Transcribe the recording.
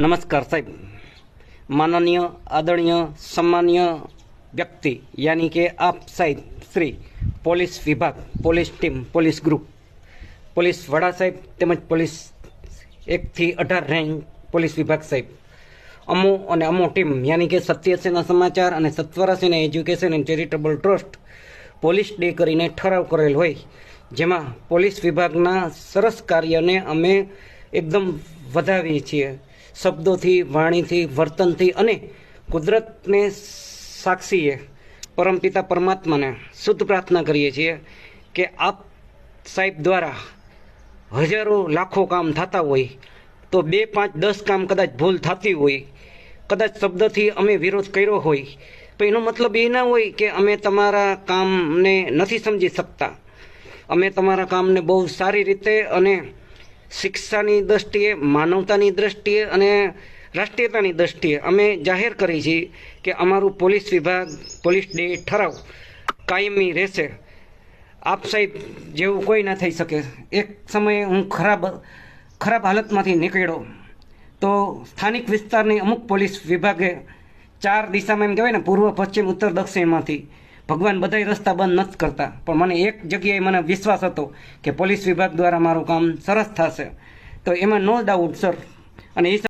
નમસ્કાર સાહેબ. માનનીય, આદરણીય, સન્માનીય વ્યક્તિ, યાની કે આપ સાહેબ, શ્રી પોલીસ વિભાગ, police team, police group. Police વડા સાહેબ તેમજ પોલીસ એકથી અઢાર રેન્ક પોલીસ વિભાગ સાહેબ. અમો અને અમો ટીમ, યાની કે સત્યસેના સમાચાર અને સત્વરાશીના education and charitable trust police day કરીને ઠરાવ કરેલ હોય, જેમાં પોલીસ વિભાગના સરસ કાર્યને અમે એકદમ વધાવીએ છીએ. શબ્દોથી, વાણીથી, વર્તનથી અને કુદરતને સાક્ષીએ પરમપિતા પરમાત્માને શુદ્ધ પ્રાર્થના કરીએ છીએ કે આપ સાહેબ દ્વારા હજારો લાખો કામ થતા હોય, તો બે પાંચ દસ કામ કદાચ ભૂલ થતી હોય, કદાચ શબ્દથી અમે વિરોધ કર્યો હોય, તો એનો મતલબ એ ના હોય કે અમે તમારા કામને નથી સમજી શકતા. અમે તમારા કામને બહુ સારી રીતે અને શિક્ષાની દ્રષ્ટિએ, માનવતાની દ્રષ્ટિએ અને રાષ્ટ્રીયતાની દ્રષ્ટિએ અમે જાહેર કરી છીએ કે અમારું પોલીસ વિભાગ, પોલીસ ડે ઠરાવ કાયમી રહેશે. આપ સાહેબ જેવું કોઈ ના થઈ શકે. એક સમયે હું ખરાબ ખરાબ હાલતમાંથી નીકળ્યો. તો સ્થાનિક વિસ્તારની અમુક પોલીસ વિભાગે ચાર દિશામાં એમ કહેવાય ને, પૂર્વ, પશ્ચિમ, ઉત્તર, દક્ષિણમાંથી ભગવાન બધાય રસ્તા બંધ નથી કરતા. પણ મને એક જગ્યાએ મને વિશ્વાસ હતો કે પોલીસ વિભાગ દ્વારા મારું કામ સરસ થશે. તો એમાં નો ડાઉટ સર અને એ